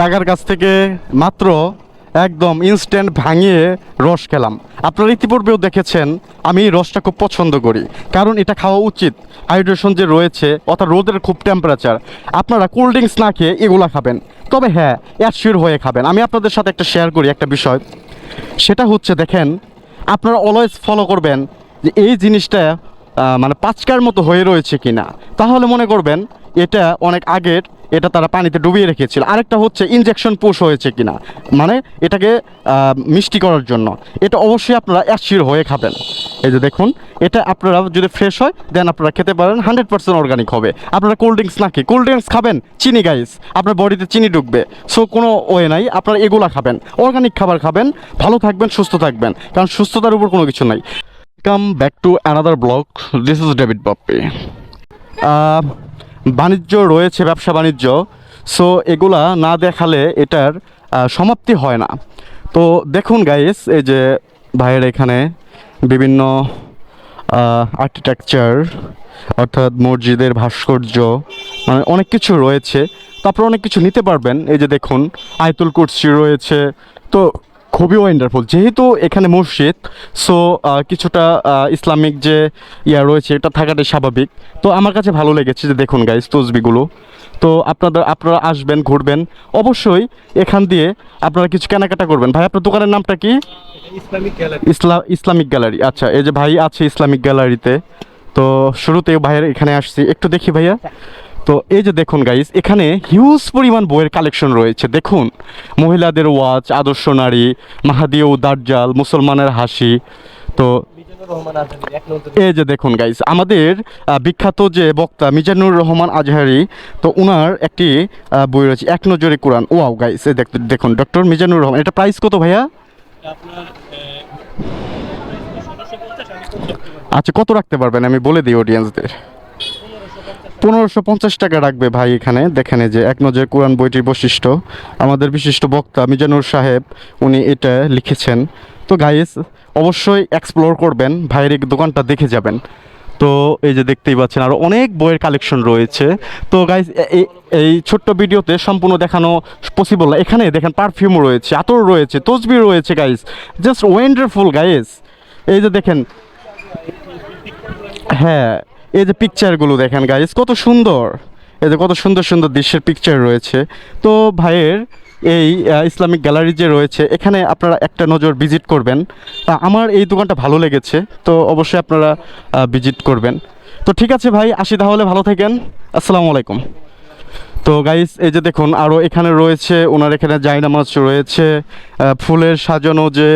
কাকার কাছ থেকে মাত্র একদম ইনস্ট্যান্ট ভাঙিয়ে রস খেলাম। আপনারা ইতিপূর্বেও দেখেছেন, আমি এই রসটা খুব পছন্দ করি, কারণ এটা খাওয়া উচিত। হাইড্রেশন যে রয়েছে, অর্থাৎ রোদের খুব টেম্পারেচার আপনারা কোল্ড ড্রিঙ্কস না খেয়ে এগুলা খাবেন। তবে হ্যাঁ অ্যাডশিওর হয়ে খাবেন। আমি আপনাদের সাথে একটা শেয়ার করি একটা বিষয়। সেটা হচ্ছে, দেখেন, আপনারা অলওয়েজ ফলো করবেন যে এই জিনিসটা মানে পাঁচকার মতো হয়ে রয়েছে কিনা। তাহলে মনে করবেন, এটা অনেক আগের এটা তারা পানিতে ডুবিয়ে রেখেছিল। আরেকটা হচ্ছে ইনজেকশন পুশ হয়েছে কিনা। মানে এটাকে মিষ্টি করার জন্য। এটা অবশ্যই আপনারা অ্যাসির হয়ে খাবেন। এই যে দেখুন, এটা আপনারা যদি ফ্রেশ হয় দেন আপনারা খেতে পারেন হান্ড্রেড পার্সেন্ট অর্গানিক হবে। আপনারা কোল্ড ড্রিঙ্কস না খেয়ে কোল্ড ড্রিঙ্কস খাবেন, চিনি গাইস আপনার বডিতে চিনি ঢুকবে। সো কোনো ওয়ে নাই, আপনারা এগুলা খাবেন। অর্গানিক খাবার খাবেন, ভালো থাকবেন, সুস্থ থাকবেন। কারণ সুস্থতার উপর কোনো কিছু নাই। Come back to another blog this is David Bappi বাণিজ্য রয়েছে, ব্যবসা, বাণিজ্য। সো এগুলা না দেখালে এটার সমাপ্তি হয় না। তো দেখুন গাইস এই যে ভাইয়ের এখানে বিভিন্ন আর্কিটেকচার অর্থাৎ মসজিদের ভাস্কর্য মানে অনেক কিছু রয়েছে। তারপর অনেক কিছু নিতে পারবেন। এই যে দেখুন, আয়তুল কুরসি রয়েছে। তো খুবই ওয়ান্ডারফুল যেহেতু এখানে মসজিদ সো কিছুটা ইসলামিক যে ইয়া রয়েছে এটা থাকাটাই স্বাভাবিক। তো আমার কাছে ভালো লেগেছে যে দেখুন গাইস তসবিগুলো তো আপনাদের আপনারা আসবেন ঘুরবেন। অবশ্যই এখান দিয়ে আপনারা কিছু কেনাকাটা করবেন। ভাই আপনার দোকানের নামটা কি? Islamic gallery. Islam Islamic gallery. আচ্ছা এই যে ভাই আছে ইসলামিক গ্যালারিতে। তো শুরুতে ভাইয়ের এখানে আসছি। একটু দেখি ভাইয়া। তো এই যে দেখুন গাইস এখানে হিউজ পরিমাণ বইয়ের কালেকশন রয়েছে। দেখুন, মহিলাদের ওয়াচ আদর্শ নারী মাহাদিও দার্জাল মুসলমানের হাসি। তো এই যে দেখুন গাইস আমাদের বিখ্যাত যে বক্তা মিজানুর রহমান আজহারি, তো ওনার একটি বই রয়েছে, এক নজরে কোরআন। ওয়াও গাইস দেখুন ডক্টর মিজানুর রহমান, এটা প্রাইস কত ভাইয়া? আচ্ছা কত রাখতে পারবেন? আমি বলে দিই অডিয়েন্সদের পনেরোশো পঞ্চাশ টাকা রাখবে ভাই এখানে। দেখেন যে এক নজর কোরআন বইটির বৈশিষ্ট্য। আমাদের বিশিষ্ট বক্তা মিজানুর সাহেব, উনি এটা লিখেছেন। তো গাইস অবশ্যই এক্সপ্লোর করবেন, ভাইয়ের দোকানটা দেখে যাবেন। তো এই যে দেখতেই পাচ্ছেন আরও অনেক বইয়ের কালেকশন রয়েছে। তো গাইস এই ছোট্ট ভিডিওতে সম্পূর্ণ দেখানো পসিবল না। এখানে দেখেন পারফিউম রয়েছে, আতর রয়েছে তসবি রয়েছে গাইস জাস্ট ওয়েন্ডারফুল গাইস এই যে দেখেন হ্যাঁ এই যে পিকচারগুলো দেখেন গাইজ কত সুন্দর। এই যে কত সুন্দর সুন্দর দৃশ্যের পিকচার রয়েছে। তো ভাইয়ের এই ইসলামিক গ্যালারি যে রয়েছে, এখানে আপনারা একটা নজর ভিজিট করবেন। আমার এই দোকানটা ভালো লেগেছে, তো অবশ্যই আপনারা ভিজিট করবেন। তো ঠিক আছে ভাই, আসি তাহলে, ভালো থাকেন। আসসালামু আলাইকুম। তো গাইস এই যে দেখুন আরও এখানে রয়েছে, ওনার এখানে জায়নামাজ রয়েছে ফুলের সাজানো যে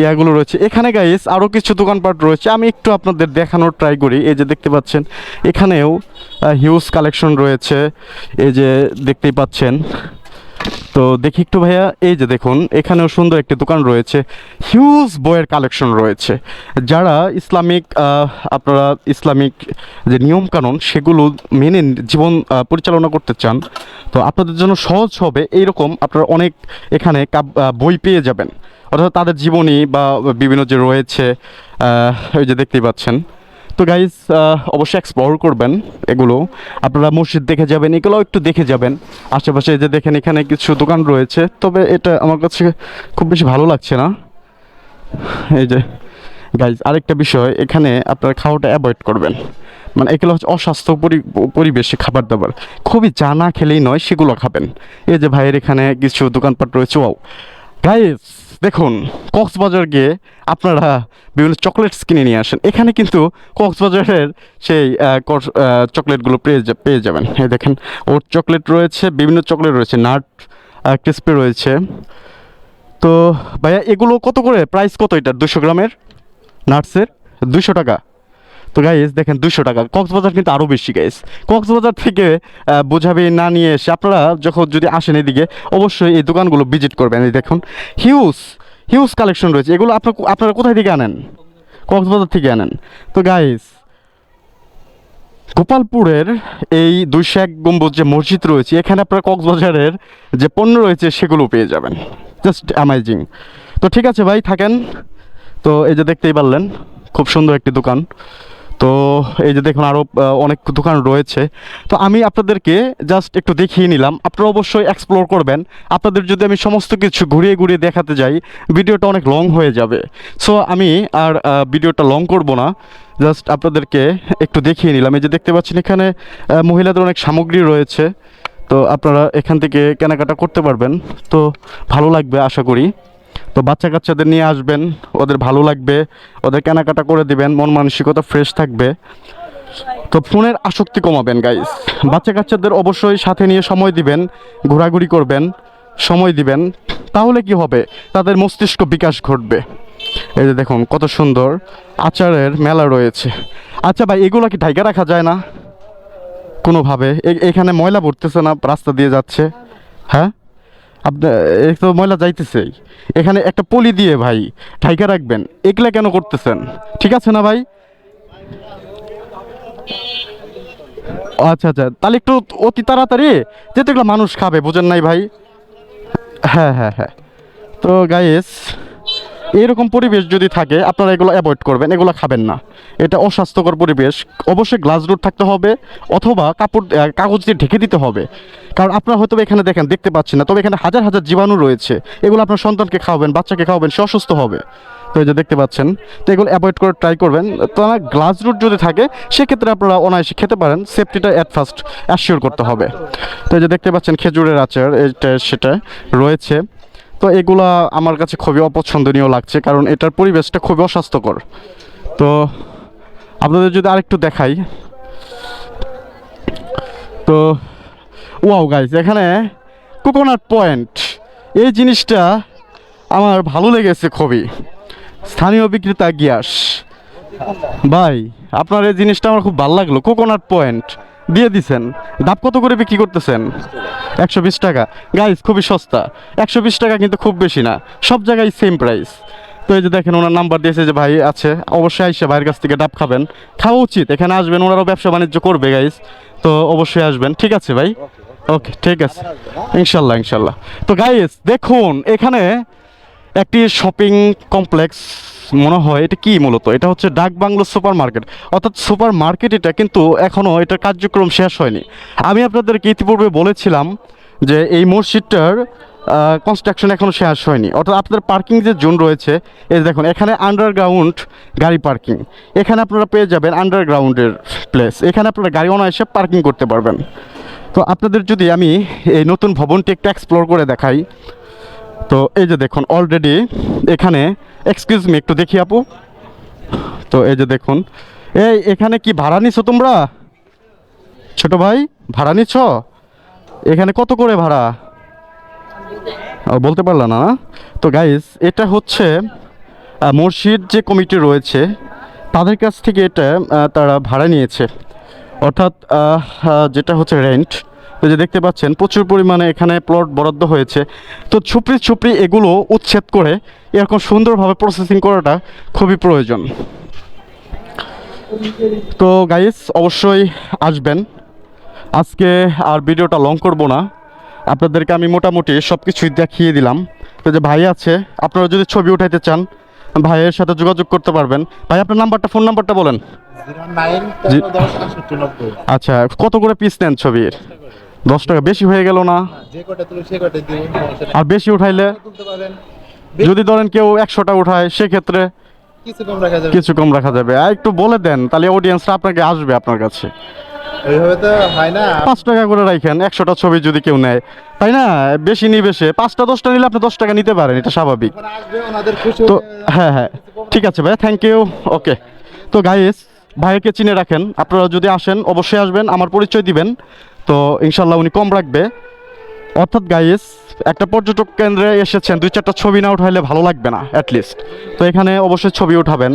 ইয়াগুলো রয়েছে। এখানে গাইস আরও কিছু দোকানপাট রয়েছে, আমি একটু আপনাদের দেখানোর ট্রাই করি। এই যে দেখতে পাচ্ছেন, এখানেও হিউজ কালেকশন রয়েছে। এই যে দেখতেই পাচ্ছেন তো দেখি একটু ভাইয়া, এই যে দেখুন, এখানেও সুন্দর একটি দোকান রয়েছে। হিউজ বইয়ের কালেকশন রয়েছে। যারা ইসলামিক আপনারা ইসলামিক যে নিয়মকানুন, সেগুলো মেনে জীবন পরিচালনা করতে চান, তো আপনাদের জন্য সহজ হবে এইরকম আপনারা অনেক এখানে বই পেয়ে যাবেন। অর্থাৎ তাদের জীবনী বা বিভিন্ন যে রয়েছে ওই যে দেখতেই পাচ্ছেন। তো গাইজ অবশ্যই এক্সপ্লোর করবেন এগুলো। আপনারা মসজিদ দেখে যাবেন, এগুলোও একটু দেখে যাবেন। আশেপাশে যে দেখেন, এখানে কিছু দোকান রয়েছে। তবে এটা আমার কাছে খুব বেশি ভালো লাগছে না। এই যে গাইজ আরেকটা বিষয়, এখানে আপনারা খাওয়াটা অ্যাভয়েড করবেন। মানে এগুলো হচ্ছে অস্বাস্থ্য পরি- পরিবেশে খাবার দাবার। খুবই চা না খেলেই নয়, সেগুলো খাবেন। এই যে ভাইয়ের এখানে কিছু দোকানপাট রয়েছে ওয়াও গাইজ দেখুন, কক্সবাজার গিয়ে আপনারা বিভিন্ন চকলেটস কিনে নিয়ে আসেন। এখানে কিন্তু কক্সবাজারের সেই চকলেটগুলো পেয়ে পেয়ে যাবেন। এই দেখেন, ওর চকলেট রয়েছে, বিভিন্ন চকলেট রয়েছে, নাট ক্রিস্পি রয়েছে। তো ভাইয়া, এগুলো কত করে? প্রাইস কত এটা? দুশো গ্রামের নাটসের? দুশো টাকা। তো গাইস দেখেন দুশো টাকা। কক্সবাজার কিন্তু আরও বেশি গাইস কক্সবাজার থেকে বোঝাবে না নিয়ে এসে আপনারা যখন যদি আসেন এদিকে, অবশ্যই এই দোকানগুলো ভিজিট করবেন, এই দেখুন। হিউজ হিউজ কালেকশন রয়েছে। এগুলো আপনার আপনারা কোথায় থেকে আনেন? কক্সবাজার থেকে আনেন। তো গাইস গোপালপুরের এই দুইশো এক গম্বুজ যে মসজিদ রয়েছে, এখানে আপনারা কক্সবাজারের যে পণ্য রয়েছে, সেগুলো পেয়ে যাবেন। জাস্ট অ্যামাইজিং তো ঠিক আছে ভাই, থাকেন। তো এই যে দেখতেই পারলেন, খুব সুন্দর একটি দোকান। তো এই যে দেখুন আরও অনেক দোকান রয়েছে। তো আমি আপনাদেরকে জাস্ট একটু দেখিয়ে নিলাম। আপনারা অবশ্যই এক্সপ্লোর করবেন। আপনাদের যদি আমি সমস্ত কিছু ঘুরিয়ে ঘুরিয়ে দেখাতে যাই, ভিডিওটা অনেক লং হয়ে যাবে। সো আমি আর ভিডিওটা লং করব না। জাস্ট আপনাদেরকে একটু দেখিয়ে নিলাম। এই যে দেখতে পাচ্ছেন এখানে মহিলাদের অনেক সামগ্রী রয়েছে। তো আপনারা এখান থেকে কেনাকাটা করতে পারবেন। তো ভালো লাগবে আশা করি। তো বাচ্চা কাচ্চাদের নিয়ে আসবেন, ওদের ভালো লাগবে, ওদের কেনাকাটা করে দিবেন, মন মানসিকতা ফ্রেশ থাকবে। তো ফোনের আসক্তি কমাবেন গাইস বাচ্চা কাচ্চাদের অবশ্যই সাথে নিয়ে সময় দিবেন, ঘোরাঘুরি করবেন, সময় দিবেন। তাহলে কি হবে? তাদের মস্তিষ্ক বিকাশ ঘটবে। এই যে দেখুন, কত সুন্দর আচারের মেলা রয়েছে। আচ্ছা ভাই, এগুলো কি ঢাইকা রাখা যায় না? কোনোভাবে? এখানে ময়লা ভরতেছে না, রাস্তা দিয়ে যাচ্ছে। হ্যাঁ? আপনার তো ময়লা যাইতেছেই এখানে একটা পলি দিয়ে ভাই ঠাইকা রাখবেন। এগুলা কেন করতেছেন? ঠিক আছে না ভাই? আচ্ছা আচ্ছা তাহলে একটু অতি তাড়াতাড়ি যেহেতু এগুলো মানুষ খাবে, বোঝেন নাই ভাই? হ্যাঁ হ্যাঁ হ্যাঁ। তো গাইস এরকম পরিবেশ যদি থাকে, আপনারা এগুলো অ্যাভয়েড করবেন, এগুলো খাবেন না। এটা অস্বাস্থ্যকর পরিবেশ। অবশ্যই গ্লাস রুট থাকতে হবে, অথবা কাপড় কাগজ দিয়ে ঢেকে দিতে হবে। কারণ আপনারা হয়তো এখানে দেখেন, দেখতে পাচ্ছেন না, তবে এখানে হাজার হাজার জীবাণু রয়েছে। এগুলো আপনার সন্তানকে খাওয়াবেন, বাচ্চাকে খাওয়াবেন, সে অসুস্থ হবে। তো এই যে দেখতে পাচ্ছেন, তো এগুলো অ্যাভয়েড করে ট্রাই করবেন। তো আমার গ্লাস রুট যদি থাকে, সেক্ষেত্রে আপনারা অনায়াসে খেতে পারেন। সেফটিটা অ্যাট ফার্স্ট অ্যাসিওর করতে হবে। তো এই যে দেখতে পাচ্ছেন, খেজুরের আচার, এটা সেটা রয়েছে। তো এগুলা আমার কাছে খুবই অপছন্দনীয় লাগছে, কারণ এটার পরিবেশটা খুবই অস্বাস্থ্যকর। তো আপনাদের যদি আরেকটু দেখাই। তো ওয়াও গাইজ এখানে কোকোনাট পয়েন্ট। এই জিনিসটা আমার ভালো লেগেছে খুবই। স্থানীয় বিক্রেতা গিয়াস। ভাই, আপনার এই জিনিসটা আমার খুব ভালো লাগল। Coconut point. দিয়ে দিছেন। দাম কত করে বিক্রি করতেছেন? একশো বিশ টাকা। গাইস খুবই সস্তা। একশো বিশ টাকা কিন্তু খুব বেশি না। সব জায়গায় সেম প্রাইস তো এই যে দেখেন, ওনার নাম্বার দিয়েছে যে ভাই আছে। অবশ্যই আইসে ভাইয়ের কাছ থেকে ডাব খাবেন। খাওয়া উচিত। এখানে আসবেন, ওনারাও ব্যবসা বাণিজ্য করবে গাইস তো অবশ্যই আসবেন। ঠিক আছে ভাই? ওকে ঠিক আছে। ইনশাল্লাহ ইনশাল্লাহ। তো গাইস দেখুন, এখানে একটি শপিং কমপ্লেক্স মনে হয় এটা কি মূলত? এটা হচ্ছে ডাক বাংলো সুপার মার্কেট অর্থাৎ সুপার মার্কেট এটা কিন্তু এখনও এটার কার্যক্রম শেষ হয়নি। আমি আপনাদেরকে ইতিপূর্বে বলেছিলাম যে এই মসজিদটার কনস্ট্রাকশন এখনও শেষ হয়নি। অর্থাৎ আপনাদের পার্কিং যে জোন রয়েছে, এই দেখুন, এখানে আন্ডারগ্রাউন্ড গাড়ি পার্কিং এখানে আপনারা পেয়ে যাবেন আন্ডারগ্রাউন্ডের প্লেস এখানে আপনারা গাড়ি অনায়াসে পার্কিং করতে পারবেন। তো আপনাদের যদি আমি এই নতুন ভবনটি একটু এক্সপ্লোর করে দেখাই তো এই যে দেখুন অলরেডি এখানে এক্সকিউজ মি একটু দেখি আপু। তো এই যে দেখুন, এই এখানে কি ভাড়া নিছো তোমরা? ছোট ভাই, ভাড়া নিচ্ছ এখানে কত করে ভাড়া? বলতে পারলা না। তো গাইস এটা হচ্ছে মসজিদ যে কমিটি রয়েছে, তাদের কাছ থেকে এটা তারা ভাড়া নিয়েছে। অর্থাৎ যেটা হচ্ছে রেন্ট তো যে দেখতে পাচ্ছেন প্রচুর পরিমাণে এখানে প্লট বরাদ্দ হয়েছে। তো ছুপড়ি ছুপড়ি এগুলো উচ্ছেদ করে এরকম সুন্দরভাবে প্রসেসিং করাটা খুবই প্রয়োজন। তো গাইস অবশ্যই আসবেন। আজকে আর ভিডিওটা লং করব না। আপনাদেরকে আমি মোটামুটি সব কিছুই দেখিয়ে দিলাম। তো যে ভাই আছে আপনারা যদি ছবি উঠাইতে চান ভাইয়ের সাথে যোগাযোগ করতে পারবেন। ভাই আপনার নাম্বারটা ফোন নাম্বারটা বলেন। আচ্ছা কত করে পিস নেন ছবির? দশ টাকা বেশি হয়ে গেল না। আর বেশি উঠাইলে যদি ধরেন কেউ একশোটা উঠায় সেক্ষেত্রে কিছু কম রাখা যাবে। আর একটু বলে দেন তাহলে অডিয়েন্সরা আপনাকে আসবে আপনার কাছে। ওইভাবে তো হয় না। পাঁচ টাকা করে রাখেন একশোটা ছবি যদি কেউ নেয়। তাই না? বেশি নিবে সে। পাঁচটা দশটা নিলে আপনি দশ টাকা নিতে পারেন এটা স্বাভাবিক। তো হ্যাঁ হ্যাঁ ঠিক আছে ভাই থ্যাংক ইউ ওকে তো গাইস ভাইকে চিনে রাখেন। আপনারা যদি আসেন অবশ্যই আসবেন আমার পরিচয় দিবেন। তো ইনশাল্লাহ উনি কম রাখবে। অর্থাৎ গাইস একটা পর্যটক কেন্দ্রে এসেছেন দুই চারটা ছবি না উঠাইলে ভালো লাগবে না অ্যাটলিস্ট তো এখানে অবশ্যই ছবি উঠাবেন।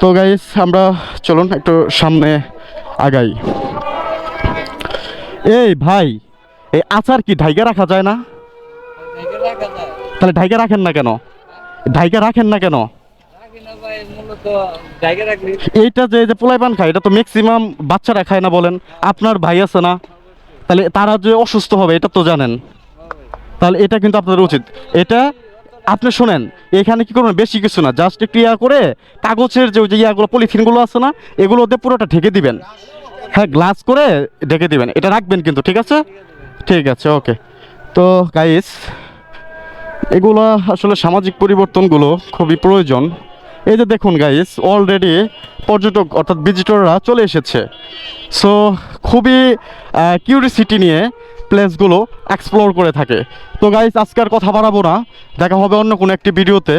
তো গাইস আমরা চলুন একটু সামনে আগাই। এই ভাই এই আচার কি ঢাইকা রাখা যায় না? তাহলে ঢাইকা রাখেন না কেন? ঢাইকা রাখেন না কেন? এইটা যে যে পোলাই পান খায়, এটা তো ম্যাক্সিমাম বাচ্চারা খায় না বলেন। আপনার ভাই আছে না, তাহলে তারা যে অসুস্থ হবে, এটা তো জানেন। তাহলে এটা কিন্তু আপনাদের উচিত। এটা আপনি শোনেন, এখানে কি করবেন? বেশি কিছু না জাস্ট একটু ইয়া করে কাগজের যে যে ইয়াগুলো পলিথিনগুলো আছে না, এগুলো এগুলোতে পুরোটা ঢেকে দিবেন। হ্যাঁ গ্লাস করে ঢেকে দিবেন। এটা রাখবেন কিন্তু, ঠিক আছে? ঠিক আছে ওকে তো গাইস এগুলো আসলে সামাজিক পরিবর্তনগুলো খুবই প্রয়োজন। এই যে দেখুন গাইস অলরেডি পর্যটক, অর্থাৎ ভিজিটররা চলে এসেছে। সো খুবই কিউরিসিটি নিয়ে প্লেসগুলো এক্সপ্লোর করে থাকে। তো গাইস আজকে আর কথা বাড়াবো না। দেখা হবে অন্য কোনো একটি ভিডিওতে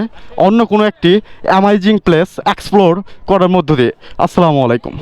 অন্য কোনো একটি অ্যামাইজিং প্লেস এক্সপ্লোর করার মধ্য দিয়ে। আসসালামু আলাইকুম।